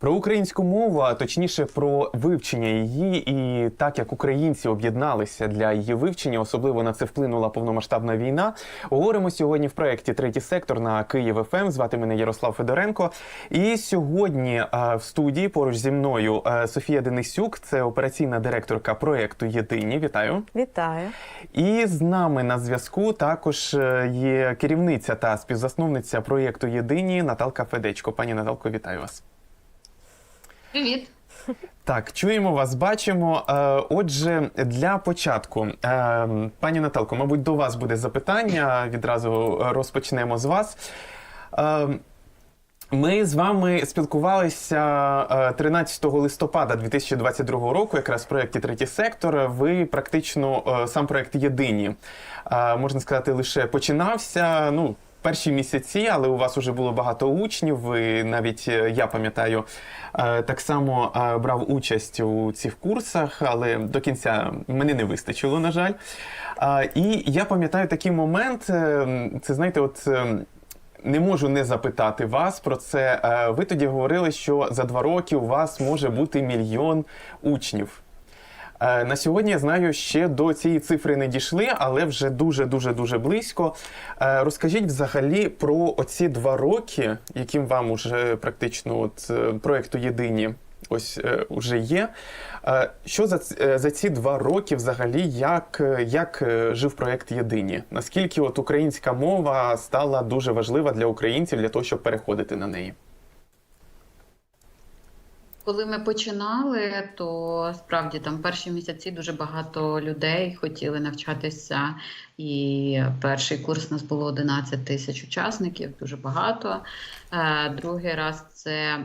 Про українську мову, а точніше про вивчення її, і так як українці об'єдналися для її вивчення, особливо на це вплинула повномасштабна війна. Говоримо сьогодні в проєкті Третій сектор на Київ ФМ. Звати мене Ярослав Федоренко. І сьогодні а, в студії поруч зі мною а, Софія Денисюк, це операційна директорка проєкту Єдині. Вітаю. Вітаю. І з нами на зв'язку також е, є керівниця та співзасновниця проєкту Єдині Наталка Федечко. Пані Наталко, вітаю вас. Привіт. Так, чуємо вас, бачимо. Е, Отже, для початку, е, пані Наталко, мабуть, до вас буде запитання. Відразу розпочнемо з вас. Е, Ми з вами спілкувалися е, 13 листопада 2022 року, якраз в проєкті Третій сектор. Ви практично сам проєкт єдині, можна сказати, лише починався. Ну, перші місяці, але у вас вже було багато учнів. Ви навіть е, я пам'ятаю, е, так само е, брав участь у цих курсах, але до кінця мене не вистачило, на жаль. І я пам'ятаю такий момент. Це знаєте, от. не можу не запитати вас про це. Ви тоді говорили, що за два роки у вас може бути мільйон учнів. Е, На сьогодні я знаю, ще до цієї цифри не дійшли, але вже дуже дуже дуже близько. Е, Розкажіть взагалі про оці два роки, яким вам уже практично от е, проекту єдині ось уже є. Що за, за ці два роки взагалі як, як жив проект єдині? Наскільки от українська мова стала дуже важлива для українців для того, щоб переходити на неї? Коли ми починали, то справді там перші місяці дуже багато людей хотіли навчатися, і перший курс у нас було 11 тисяч учасників, дуже багато. Е, Другий раз це е,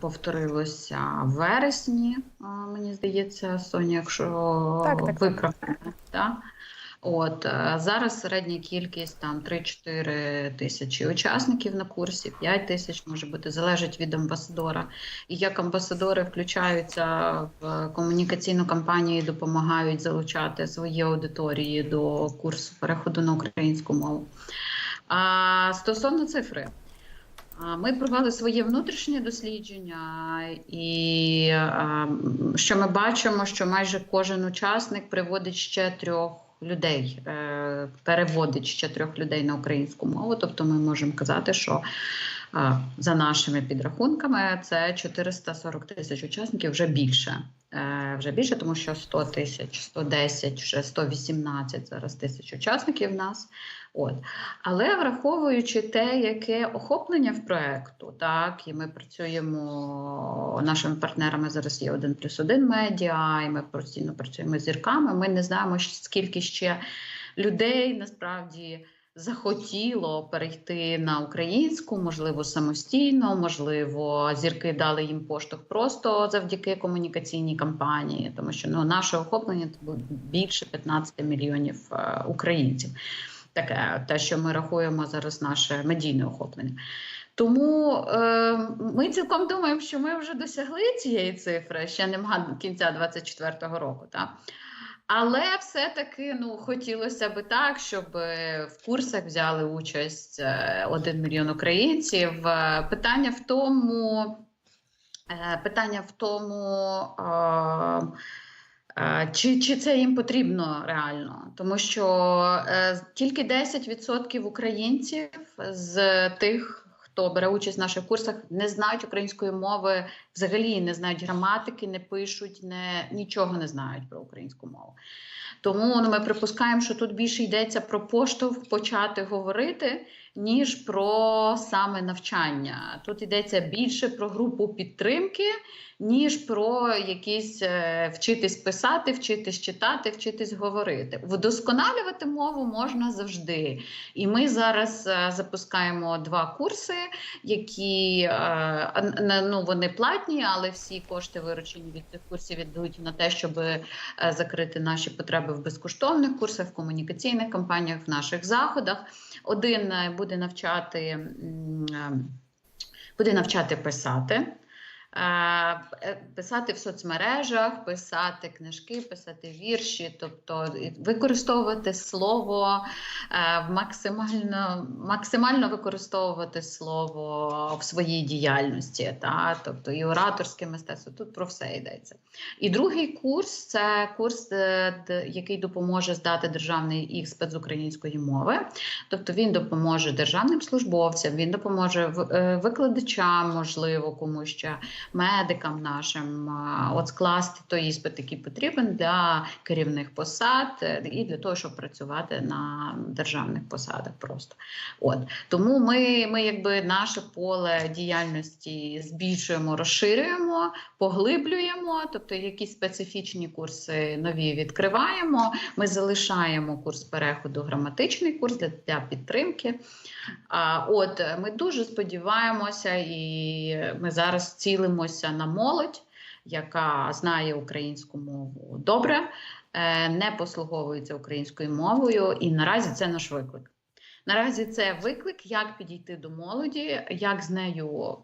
повторилося в вересні, е, мені здається, Соня, якщо Так, так, так. виправ так? От е, зараз середня кількість там 3-4 тисячі учасників на курсі, 5 тисяч може бути, залежить від амбасадора. І як амбасадори включаються в комунікаційну кампанію, і допомагають залучати свої аудиторії до курсу переходу на українську мову. А стосовно цифри. Ми провели своє внутрішнє дослідження, і що ми бачимо, що майже кожен учасник приводить ще трьох людей, е, переводить ще трьох людей на українську мову. Тобто ми можемо казати, що за нашими підрахунками це 440 тисяч учасників вже більше. Е, Вже більше, тому що 100 тисяч, 110, вже 118 зараз тисяч учасників в нас. От. Але враховуючи те, яке охоплення в проекту, так, і ми працюємо нашими партнерами зараз є один плюс один медіа, і ми постійно працюємо з зірками. Ми не знаємо, скільки ще людей насправді захотіло перейти на українську, можливо, самостійно, можливо, зірки дали їм поштовх просто завдяки комунікаційній кампанії, тому що ну, наше охоплення це було більше 15 мільйонів е, українців таке, те, що ми рахуємо зараз наше медійне охоплення. Тому е, ми цілком думаємо, що ми вже досягли цієї цифри, ще нема кінця 24-го року. Так? Але все-таки ну, хотілося б так, щоб е, в курсах взяли участь е, один мільйон українців. Питання в тому, питання в тому. Е, Чи, чи це їм потрібно реально? Тому що е, тільки 10% українців з тих, хто бере участь в наших курсах, не знають української мови, взагалі не знають граматики, не пишуть, не, нічого не знають про українську мову. Тому ну, ми припускаємо, що тут більше йдеться про поштовх почати говорити, ніж про саме навчання. Тут йдеться більше про групу підтримки, ніж про якісь е, вчитись писати, вчитись читати, вчитись говорити. Вдосконалювати мову можна завжди. І ми зараз е, запускаємо два курси, які е, ну, вони платні. але всі кошти, виручені від цих курсів, йдуть на те, щоб закрити наші потреби в безкоштовних курсах, в комунікаційних кампаніях, в наших заходах. Один буде навчати, е, буде навчати писати. Е, Писати в соцмережах, писати книжки, писати вірші, тобто використовувати слово е, максимально, максимально використовувати слово в своїй діяльності, та? тобто і ораторське мистецтво, тут про все йдеться. І другий курс це курс, е, який допоможе здати державний іспит з української мови. Тобто він допоможе державним службовцям, він допоможе викладачам, можливо, комусь ще медикам нашим, от скласти той іспит, який потрібен для керівних посад е, і для того, щоб працювати на державних посадах. Просто от тому ми, ми якби наше поле діяльності збільшуємо, розширюємо, поглиблюємо, тобто якісь специфічні курси нові відкриваємо. Ми залишаємо курс переходу, граматичний курс для, для підтримки. От е, ми дуже сподіваємося, і ми зараз цілимося на молодь, яка знає українську мову добре, е, не послуговується українською мовою, і наразі це наш виклик. Наразі це виклик, як підійти до молоді, як з нею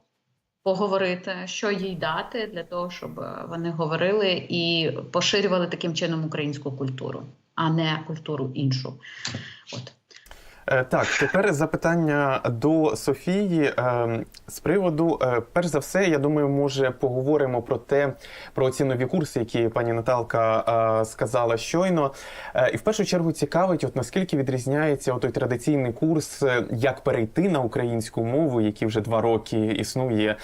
поговорити, що їй дати для того, щоб е, вони говорили і поширювали таким чином українську культуру, а не культуру іншу. От. Е, Так, тепер запитання до Софії Е, з приводу, е, перш за все, я думаю, може поговоримо про те, про ці нові курси, які пані Наталка сказала щойно. І в першу чергу цікавить, от наскільки відрізняється той традиційний курс, як перейти на українську мову, який вже два роки існує,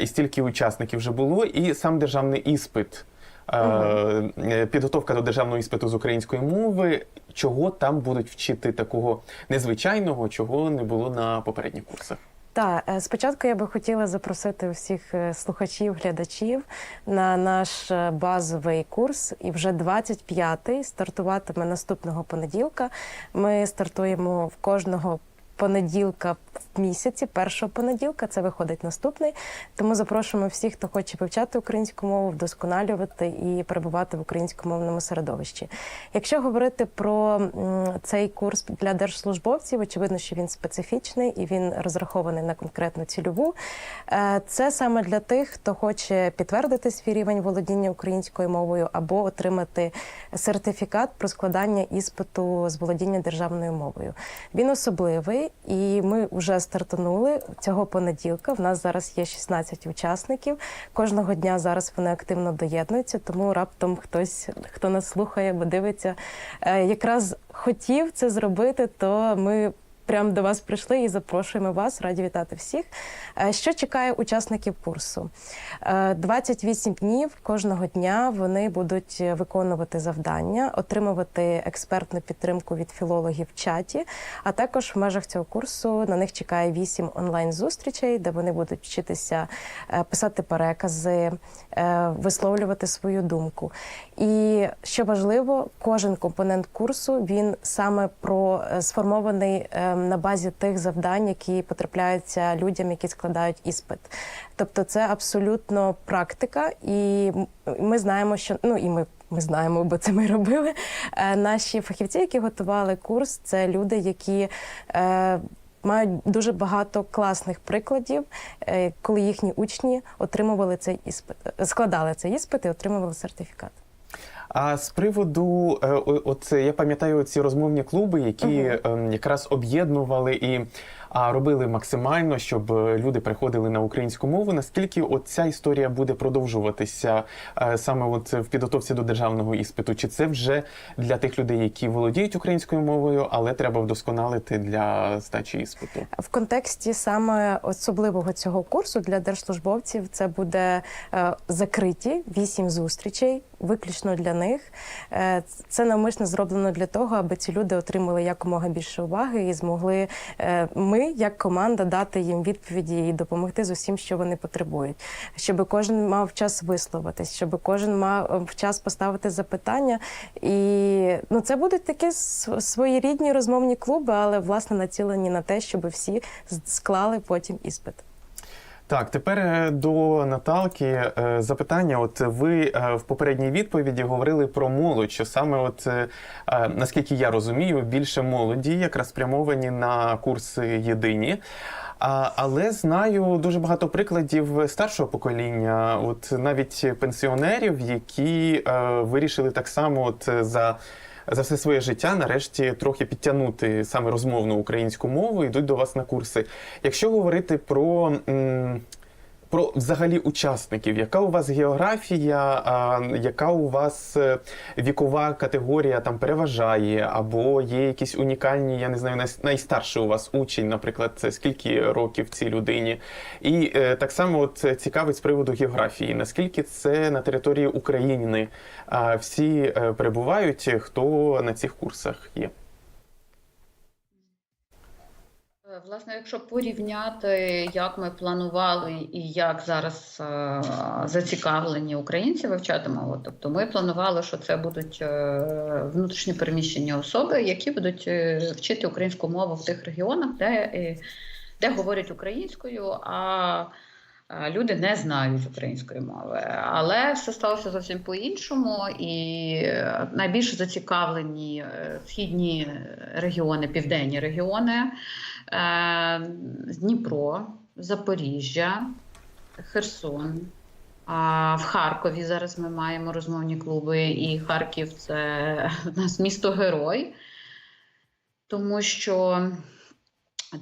і стільки учасників вже було, і сам державний іспит. Е, Підготовка до державного іспиту з української мови, чого там будуть вчити такого незвичайного, чого не було на попередніх курсах. Так, е, спочатку я би хотіла запросити всіх е, слухачів, глядачів на наш базовий курс. І вже 25-й стартуватиме наступного понеділка. Ми стартуємо в кожного понеділка в місяці, першого понеділка. Це виходить наступний. Тому запрошуємо всіх, хто хоче вивчати українську мову, вдосконалювати і перебувати в українськомовному середовищі. Якщо говорити про цей курс для держслужбовців, очевидно, що він специфічний і він розрахований на конкретну цільову. Е, Це саме для тих, хто хоче підтвердити свій рівень володіння українською мовою або отримати сертифікат про складання іспиту з володіння державною мовою. Він особливий, і ми вже стартанули цього понеділка. В нас зараз є 16 учасників. Кожного дня зараз вони активно доєднуються, тому раптом хтось, хто нас слухає або дивиться, е, якраз хотів це зробити, то ми. Прямо до вас прийшли і запрошуємо вас. Раді вітати всіх. Е, Що чекає учасників курсу? Е, 28 днів кожного дня вони будуть виконувати завдання, отримувати експертну підтримку від філологів в чаті. А також в межах цього курсу на них чекає 8 онлайн-зустрічей, де вони будуть вчитися е, писати перекази, е, висловлювати свою думку. І що важливо, кожен компонент курсу він саме про е, сформований е, на базі тих завдань, які потрапляються людям, які складають іспит. Тобто, це абсолютно практика, і ми знаємо, що ну і ми. Ми знаємо, бо це ми робили. Е, Наші фахівці, які готували курс, це люди, які е, мають дуже багато класних прикладів, е, коли їхні учні отримували цей іспит, складали цей іспит і отримували сертифікат. А з приводу, е, от я пам'ятаю ці розмовні клуби, які ем, якраз об'єднували і робили максимально, щоб е, люди приходили на українську мову. Наскільки от ця історія буде продовжуватися е, саме от в підготовці до державного іспиту? Чи це вже для тих людей, які володіють українською мовою, але треба вдосконалити для здачі іспиту? В контексті саме особливого цього курсу для держслужбовців це буде е, закриті вісім зустрічей, виключно для них. Е, це навмисно зроблено для того, аби ці люди отримали якомога більше уваги і змогли е, ми, як команда, дати їм відповіді і допомогти з усім, що вони потребують, щоб кожен мав час висловитись, щоб кожен мав е, час поставити запитання. І ну, це будуть такі своєрідні розмовні клуби, але власне націлені на те, щоб всі склали потім іспит. Так, тепер е, до Наталки е, запитання. От ви е, в попередній відповіді говорили про молодь, що саме, от наскільки я розумію, більше молоді якраз спрямовані на курси єдині. А, але знаю дуже багато прикладів старшого покоління, от навіть пенсіонерів, які е, вирішили так само от за. За все своє життя нарешті трохи підтягнути саме розмовну українську мову, йдуть до вас на курси. Якщо говорити про, про взагалі учасників, яка у вас географія, а, яка у вас е, вікова категорія там переважає, або є якісь унікальні, я не знаю, най- найстарший у вас учень, наприклад, це скільки років цій людині? І е, так само от цікавить з приводу географії, наскільки це на території України а, всі е, перебувають, хто на цих курсах є? Е, Власне, якщо порівняти, як ми планували і як зараз е, зацікавлені українці вивчати мову, тобто ми планували, що це будуть е, внутрішньо переміщені особи, які будуть е, вчити українську мову в тих регіонах, де, е, де говорять українською, а люди не знають української мови. Але все сталося зовсім по-іншому, і найбільш зацікавлені е, східні регіони, південні регіони. Е, Дніпро, Запоріжжя, Херсон. В Харкові зараз ми маємо розмовні клуби, і Харків це у нас місто герой, тому що,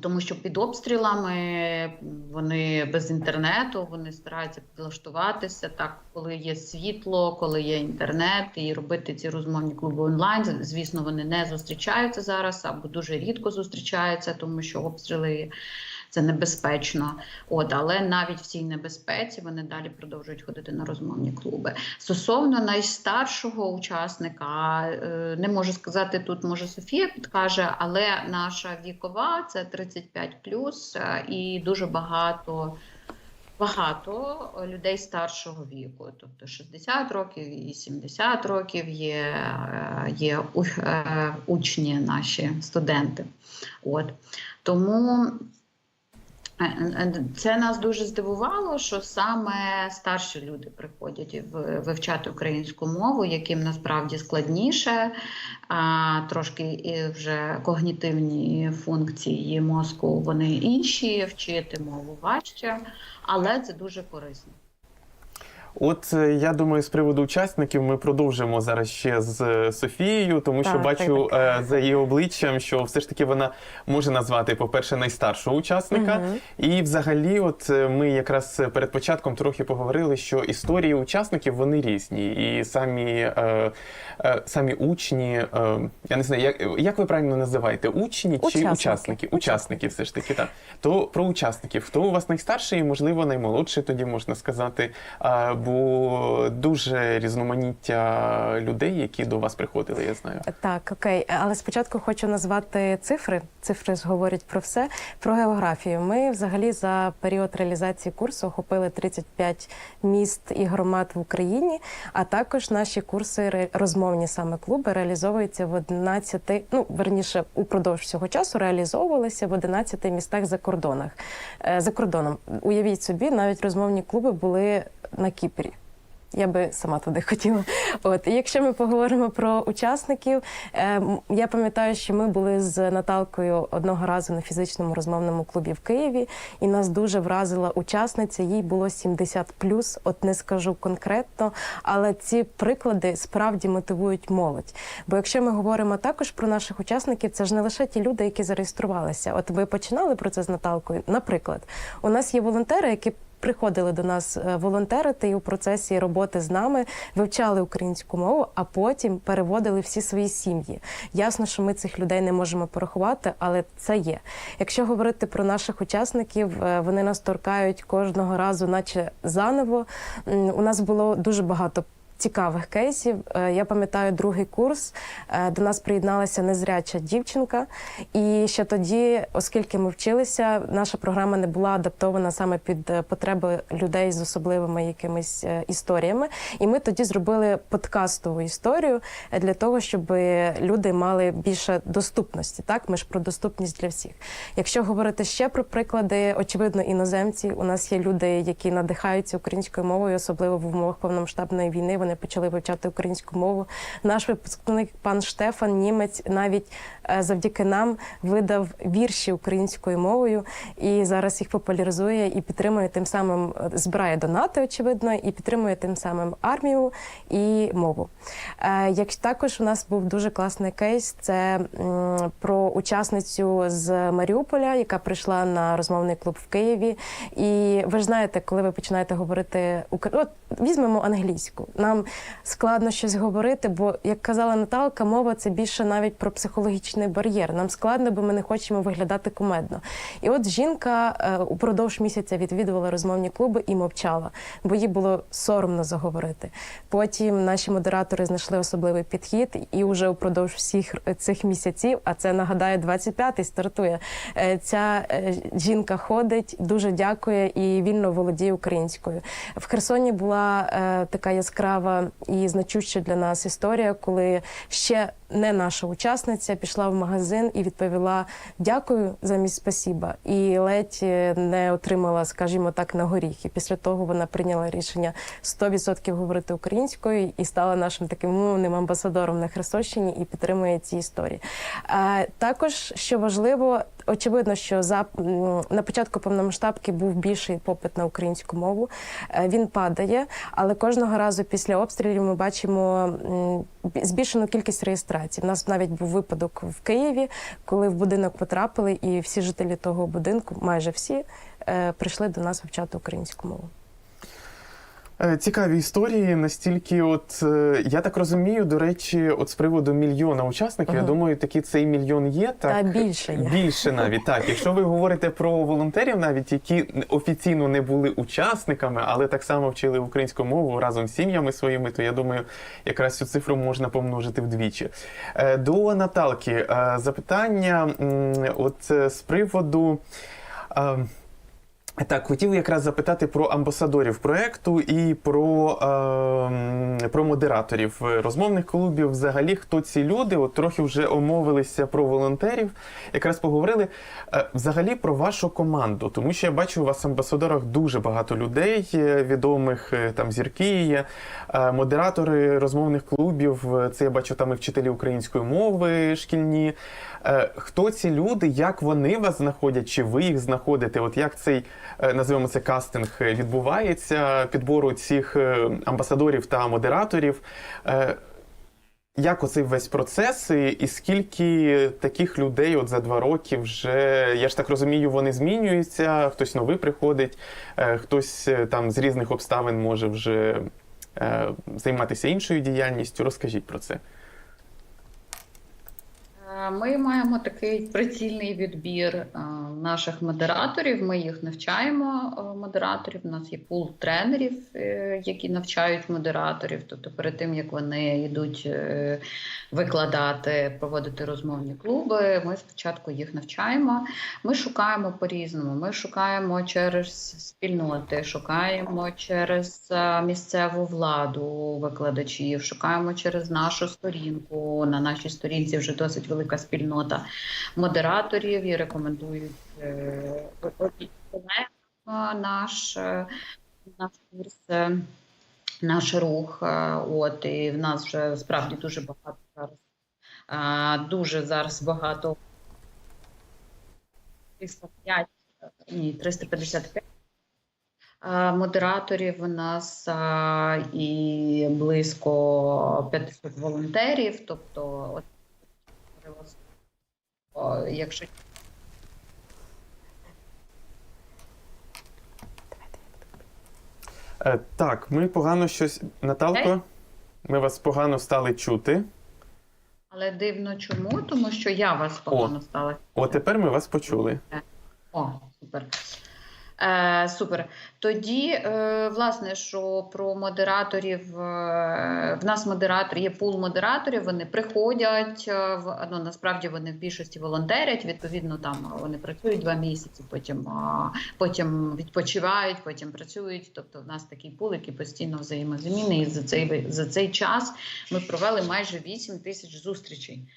тому що під обстрілами вони без інтернету, вони стараються підлаштуватися так, коли є світло, коли є інтернет, і робити ці розмовні клуби онлайн. Звісно, вони не зустрічаються зараз або дуже рідко зустрічаються, тому що обстріли це небезпечно. От, але навіть в цій небезпеці вони далі продовжують ходити на розмовні клуби. Стосовно найстаршого учасника, е, не можу сказати тут, може Софія підкаже, але наша вікова це 35 і дуже багато. Багато людей старшого віку, тобто 60 років і 70 років є, е, є е, учні наші студенти. От. Тому Е, е, Це нас дуже здивувало, що саме старші люди приходять вивчати українську мову, яким насправді складніше, а трошки і вже когнітивні функції мозку вони інші, вчити мову важче, але це дуже корисно. От е, я думаю, з приводу учасників ми продовжимо зараз ще з е, Софією, тому що бачу так, е, за її обличчям, що все ж таки вона може назвати, по-перше, найстаршого учасника. Мгм. І взагалі, от ми якраз перед початком трохи поговорили, що історії учасників вони різні, і самі, е, е, самі учні, е, я не знаю, як, як ви правильно називаєте, учні чи Учасники. учасники? Учасники, все ж таки, так. То про учасників. Хто у вас найстарший і, можливо, наймолодший, тоді можна сказати. Бо дуже різноманіття людей, які до вас приходили, я знаю. Так, окей, але спочатку хочу назвати цифри. Цифри говорять про все. Про географію. Ми взагалі за період реалізації курсу охопили 35 міст і громад в Україні. А також наші курси розмовні саме клуби реалізовуються в 11, ну верніше, упродовж всього часу реалізовувалися в 11 містах за кордонах. Е, За кордоном. Уявіть собі, навіть розмовні клуби були на Кіпрі. Я би сама туди хотіла. От якщо ми поговоримо про учасників, е, я пам'ятаю, що ми були з Наталкою одного разу на фізичному розмовному клубі в Києві, і нас дуже вразила учасниця. Їй було 70 От не скажу конкретно, але ці приклади справді мотивують молодь. Бо якщо ми говоримо також про наших учасників, це ж не лише ті люди, які зареєструвалися. От ви починали про це з Наталкою. Наприклад, у нас є волонтери, які приходили до нас е, волонтерити і у процесі роботи з нами вивчали українську мову, а потім переводили всі свої сім'ї. Ясно, що ми цих людей не можемо порахувати, але це є. Якщо говорити про наших учасників, е, вони нас торкають кожного разу, наче заново. У нас було дуже багато цікавих кейсів. Е, Я пам'ятаю другий курс. е, До нас приєдналася незряча дівчинка, і ще тоді, оскільки ми вчилися, наша програма не була адаптована саме під е, потреби людей з особливими якимись історіями. І ми тоді зробили подкастову історію для того, щоб люди мали більше доступності. Так, ми ж про доступність для всіх. Якщо говорити ще про приклади, очевидно, іноземці. У нас є люди, які надихаються українською мовою, особливо в умовах повномасштабної війни. Вони почали вивчати українську мову. Наш випускник пан Штефан Німець навіть е, завдяки нам видав вірші українською мовою і зараз їх популяризує і підтримує тим самим е, збирає донати, очевидно, і підтримує тим самим армію і мову. Е, Як також у нас був дуже класний кейс, це про учасницю з Маріуполя, яка прийшла на розмовний клуб в Києві. І ви ж знаєте, коли ви починаєте говорити от візьмемо англійську. Нам складно щось говорити, бо як казала Наталка, мова це більше навіть про психологічний бар'єр. Нам складно, бо ми не хочемо виглядати кумедно. І от жінка е, упродовж місяця відвідувала розмовні клуби і мовчала, бо їй було соромно заговорити. Потім наші модератори знайшли особливий підхід, і вже упродовж всіх цих місяців, а це нагадаю, 25-й стартує. е, Ця е, жінка ходить, дуже дякує і вільно володіє українською. В Херсоні була е, така яскрава і значуща для нас історія, коли ще не наша учасниця пішла в магазин і відповіла дякую замість спасіба, і ледь е, не отримала, скажімо так, на горіхи. Після того вона прийняла рішення 100% говорити українською і стала нашим таким мовним амбасадором на Херсонщині і підтримує ці історії. Е, Також що важливо, очевидно, що за на початку повномасштабки був більший попит на українську мову. Е, Він падає, але кожного разу після обстрілів ми бачимо збільшену кількість реєстрацій. У нас навіть був випадок в Києві, коли в будинок потрапили, і всі жителі того будинку, майже всі, е, прийшли до нас вивчати українську мову. Е, Цікаві історії. Настільки, от е, я так розумію, до речі, от з приводу мільйона учасників, я думаю, такий цей мільйон є. Так Та більше є. більше навіть так. Якщо ви говорите про волонтерів, навіть які офіційно не були учасниками, але так само вчили українську мову разом з сім'ями своїми, то я думаю, якраз цю цифру можна помножити вдвічі. Е, До Наталки запитання, от з приводу. Е, так, хотів якраз запитати про амбасадорів проекту і про, ем, про модераторів розмовних клубів. Взагалі, хто ці люди? От трохи вже омовилися про волонтерів. Якраз поговорили е, взагалі про вашу команду, тому що я бачу у вас в амбасадорах дуже багато людей, е, відомих е, там зірки є, е, модератори розмовних клубів. е, Це я бачу там і вчителі української мови шкільні. Е, Хто ці люди, як вони вас знаходять, чи ви їх знаходите? От як цей е, називаємо це кастинг е, відбувається підбору цих е, амбасадорів та модераторів? Е, Як оцей весь процес, і, скільки таких людей от за два роки вже, я ж так розумію, вони змінюються, хтось новий приходить, е, хтось е, там з різних обставин може вже е, займатися іншою діяльністю. Розкажіть про це. Е, Ми маємо такий прицільний відбір е, наших модераторів. Ми їх навчаємо е, модераторів. У нас є пул тренерів, які навчають модераторів. Тобто, перед тим як вони йдуть викладати, проводити розмовні клуби, ми спочатку їх навчаємо. Ми шукаємо по-різному. Ми шукаємо через спільноти, шукаємо через місцеву владу викладачів, шукаємо через нашу сторінку. На нашій сторінці вже досить велика спільнота модераторів і рекомендують е, колегам наш, е, наш курс. е, Наш рух, е, от і в нас вже справді дуже багато зараз. е, Дуже зараз багато 305, е, ні, 355 е, модераторів у нас е, і близько 500 волонтерів. Тобто, от, якщо Е, Так, ми погано щось. Наталко, ми вас погано стали чути. але дивно чому, тому що я вас погано стала. О, тепер ми вас почули. О, супер. Е, супер. Тоді, е, власне, що про модераторів, е, в нас модератор, є пул модераторів, вони приходять, е, в, ну, насправді вони в більшості волонтерять, відповідно, там вони працюють два місяці, потім, а, потім відпочивають, потім працюють. Тобто в нас такий пул, який постійно взаємозамінний. І за цей, за цей час ми провели майже 8 тисяч зустрічей.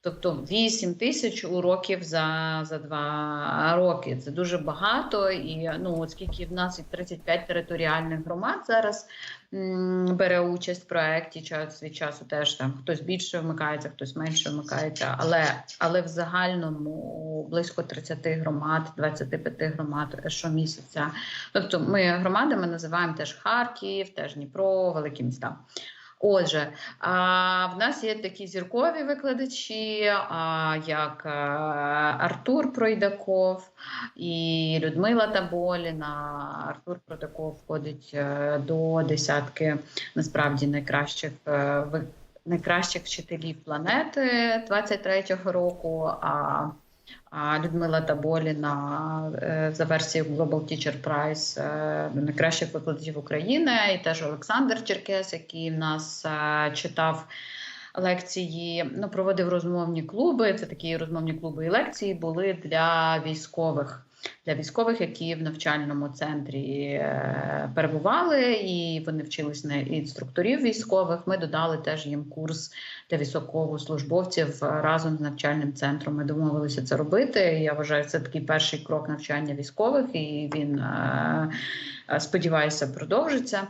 Тобто 8 тисяч уроків за, за два роки. Це дуже багато. І ну, оскільки в нас і 35 територіальних громад зараз м, бере участь в проєкті, час від часу теж там хтось більше вмикається, хтось менше вмикається. Але, але в загальному близько 30 громад, 25 громад щомісяця. Тобто ми громадами називаємо теж Харків, теж Дніпро, великі міста. Отже, в нас є такі зіркові викладачі, як е, Артур Пройдаков і Людмила Таболіна. Артур Пройдаков входить е, до десятки насправді найкращих е, найкращих вчителів планети 23-го року. Людмила Таболіна е, за версією Global Teacher Prize е, найкращих викладачів України, і теж Олександр Черкес, який нас е, читав лекції, ну проводив розмовні клуби. Це такі розмовні клуби і лекції були для військових. Для військових, які в навчальному центрі е, перебували, і вони вчились на інструкторів військових. Ми додали теж їм курс для військовослужбовців разом з навчальним центром. Ми домовилися це робити. Я вважаю, це такий перший крок навчання військових, і він е, е, сподіваюся продовжиться.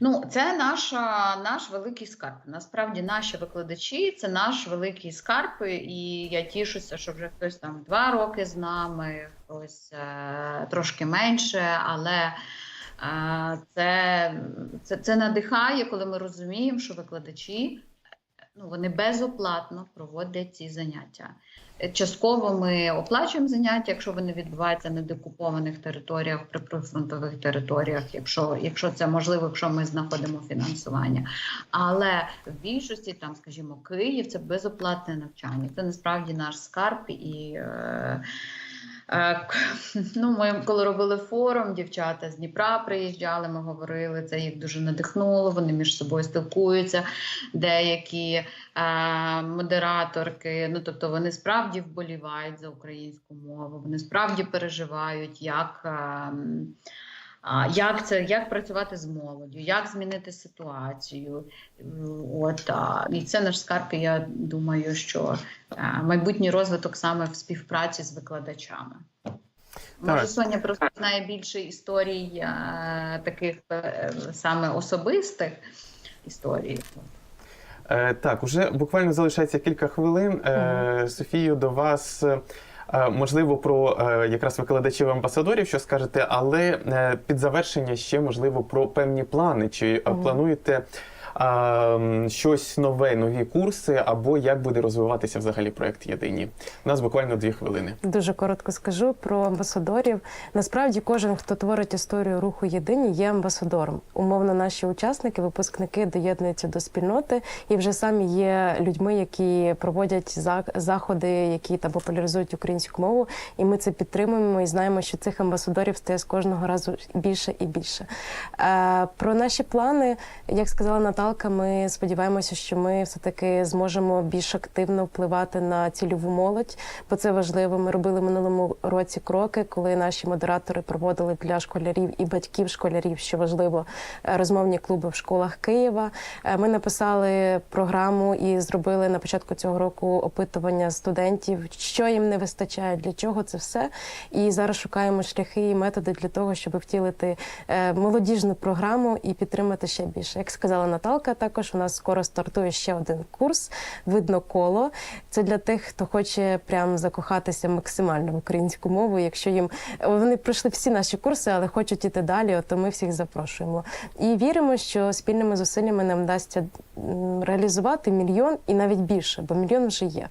Ну, це наша, наш великий скарб. Насправді, наші викладачі це наш великий скарб, і я тішуся, що вже хтось там два роки з нами, хтось е, трошки менше, але е, це, це, це надихає, коли ми розуміємо, що викладачі ну, вони безоплатно проводять ці заняття. Е, Частково ми оплачуємо заняття, якщо вони відбуваються на декупованих територіях, при прифронтових територіях, якщо, якщо це можливо, якщо ми знаходимо фінансування. Але в більшості, там, скажімо, Київ це безоплатне навчання. Це насправді наш скарб і. Е, Ну, ми коли робили форум, дівчата з Дніпра приїжджали, ми говорили, це їх дуже надихнуло. Вони між собою спілкуються. Деякі е, модераторки, ну тобто вони справді вболівають за українську мову, вони справді переживають, як. е, Як це як працювати з молоддю, як змінити ситуацію? От і це наш скарб. і Я думаю, що е, майбутній розвиток саме в співпраці з викладачами. Може, Так. Соня просто знає більше історій е, таких е, саме особистих історій. Е, так, уже буквально залишається кілька хвилин. Е, Софію, до вас. Е, Можливо, про е, якраз викладачів амбасадорів, що скажете, але е, під завершення ще можливо про певні плани. Чи плануєте щось нове, нові курси, або як буде розвиватися взагалі проект Єдині? У нас буквально дві хвилини. Дуже коротко скажу про амбасадорів. Насправді, кожен, хто творить історію руху єдині, є амбасадором. Умовно, наші учасники, випускники доєднуються до спільноти і вже самі є людьми, які проводять заходи, які там популяризують українську мову. І ми це підтримуємо і знаємо, що цих амбасадорів стає з кожного разу більше і більше. Е, Про наші плани, як сказала Наталка, ми сподіваємося, що ми все таки зможемо більш активно впливати на цільову молодь, бо це важливо. Ми робили минулому році кроки, коли наші модератори проводили для школярів і батьків школярів, що важливо, е, розмовні клуби в школах Києва. Е, Ми написали програму і зробили на початку цього року опитування студентів, що їм не вистачає, для чого це все. І зараз шукаємо шляхи і методи для того, щоб втілити е, молодіжну програму і підтримати ще більше. Як сказала Наталка, також у нас скоро стартує ще один курс Видно коло. Це для тих, хто хоче прям закохатися максимально в українську мову. Якщо їм вони пройшли всі наші курси, але хочуть іти далі, то ми всіх запрошуємо. І віримо, що спільними зусиллями нам вдасться реалізувати мільйон і навіть більше, бо мільйон вже є.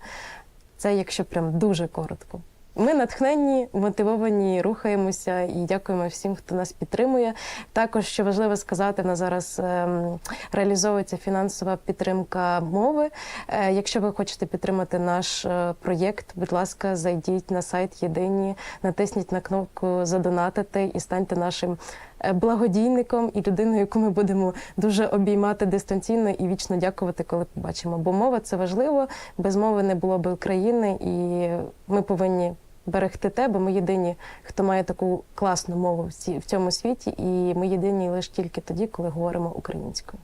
Це якщо прям дуже коротко. Ми натхненні, мотивовані, рухаємося і дякуємо всім, хто нас підтримує. Також що важливо сказати, на зараз ем, реалізовується фінансова підтримка мови. Е, Якщо ви хочете підтримати наш е, проєкт, будь ласка, зайдіть на сайт Єдині, натисніть на кнопку Задонатити і станьте нашим е, благодійником і людиною, яку ми будемо дуже обіймати дистанційно і вічно дякувати, коли побачимо. Бо мова це важливо. Без мови не було б України, і ми повинні берегти тебе. ми єдині, хто має таку класну мову в цьому світі, і ми єдині лише тільки тоді, коли говоримо українською.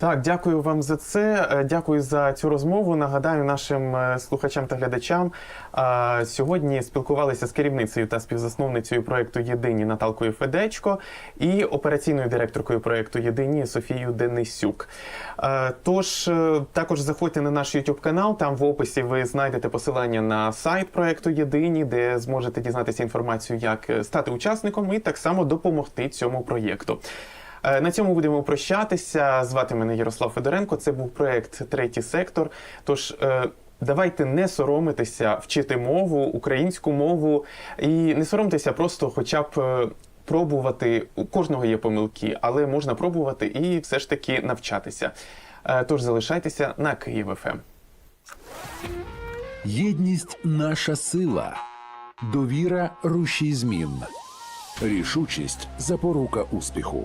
Так, дякую вам за це. Е, Дякую за цю розмову. Нагадаю нашим е, слухачам та глядачам. Сьогодні спілкувалися з керівницею та співзасновницею проекту Єдині Наталкою Федечко і операційною директоркою проекту Єдині Софією Денисюк. Е, Тож також заходьте на наш YouTube канал. Там в описі ви знайдете посилання на сайт проекту Єдині, де зможете дізнатися інформацію, як стати учасником і так само допомогти цьому проєкту. Е, На цьому будемо прощатися. Звати мене Ярослав Федоренко. Це був проект Третій сектор. Тож е, давайте не соромитися вчити мову, українську мову, і не соромтеся просто, хоча б. е, Пробувати у кожного є помилки, але можна пробувати і все ж таки навчатися. Тож залишайтеся на Київ ФМ. Єдність наша сила, довіра рушій змін, рішучість запорука успіху.